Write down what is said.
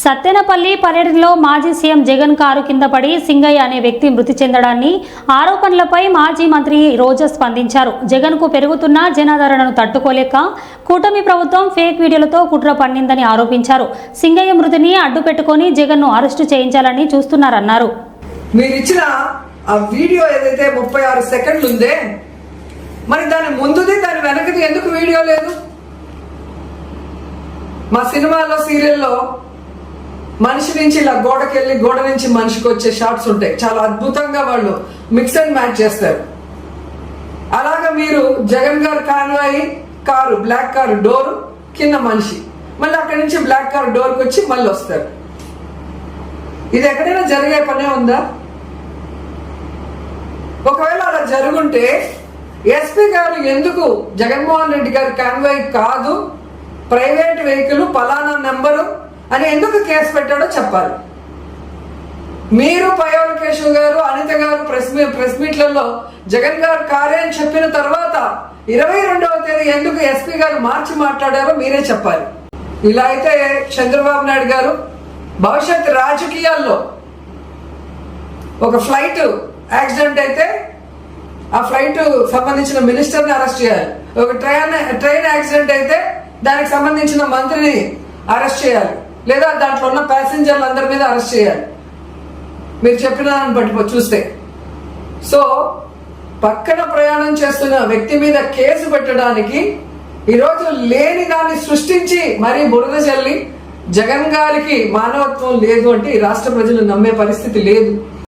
సత్తెనపల్లి పర్యటనలో మాజీ CM Jagan car కింద పడి సింగయ్య అనే వ్యక్తి మృతి చెందడాన్ని ఆరోపణలపై మాజీ మంత్రి రోజా స్పందించారు. జగన్కు పెరుగుతున్న జనాదరణను తట్టుకోలేక కూటమి ప్రభుత్వం ఫేక్ వీడియోలతో కుట్ర పన్నిందని ఆరోపించారు. సింగయ్య మృతిని అడ్డు పెట్టుకొని జగన్ను అరెస్టు చేయించాలని చూస్తున్నారన్నారు. ఆ వీడియో ఏదైతే ముప్పై ఆరు సెకండ్లు ఉందే మరి దాని ముందుది దాని వెనకది ఎందుకు వీడియో లేదు? మా సినిమాలో సీరియల్లో మనిషి నుంచి ఇలా గోడకెళ్ళి గోడ నుంచి మనిషికి వచ్చే షార్ట్స్ ఉంటాయి. చాలా అద్భుతంగా వాళ్ళు మిక్స్ అండ్ మ్యాచ్ చేస్తారు. అలాగా మీరు జగన్ గారు convoy car black car door కింద మనిషి. మళ్ళీ అక్కడి నుంచి బ్లాక్ కార్ డోర్కి వచ్చి మళ్ళీ వస్తారు. ఇది ఎక్కడైనా జరిగే పనే ఉందా? ఒకవేళ అలా జరుగుంటే ఎస్పీ గారు ఎందుకు జగన్మోహన్ రెడ్డి గారు కాన్వాయ్ కాదు ప్రైవేట్ వెహికల్ పలానా నెంబరు అని ఎందుకు కేసు పెట్టాడో చెప్పాలి. మీరు పయోల్ కేశవ్ గారు అనిత గారు ప్రెస్ మీ ప్రెస్ మీట్లలో జగన్ గారు కారే అని చెప్పిన తర్వాత ఇరవై రెండవ తేదీ ఎందుకు ఎస్పీ గారు మార్చి మాట్లాడారో మీరే చెప్పాలి. ఇలా అయితే చంద్రబాబు నాయుడు గారు భవిష్యత్ రాజకీయాల్లో ఒక ఫ్లైట్ యాక్సిడెంట్ అయితే ఆ ఫ్లైట్ సంబంధించిన మినిస్టర్ని అరెస్ట్ చేయాలి. ఒక ట్రైన్ ట్రైన్ యాక్సిడెంట్ అయితే దానికి సంబంధించిన మంత్రిని అరెస్ట్ చేయాలి. లేదా దాంట్లో ఉన్న ప్యాసింజర్లు అందరి మీద అరెస్ట్ చేయాలి. మీరు చెప్పిన దాన్ని బట్టి చూస్తే. సో పక్కన ప్రయాణం చేస్తున్న వ్యక్తి మీద కేసు పెట్టడానికి ఈరోజు లేని దాన్ని సృష్టించి మరీ బురద చల్లి జగన్ గారికి మానవత్వం లేదు అంటే ఈ రాష్ట్ర ప్రజలు నమ్మే పరిస్థితి లేదు.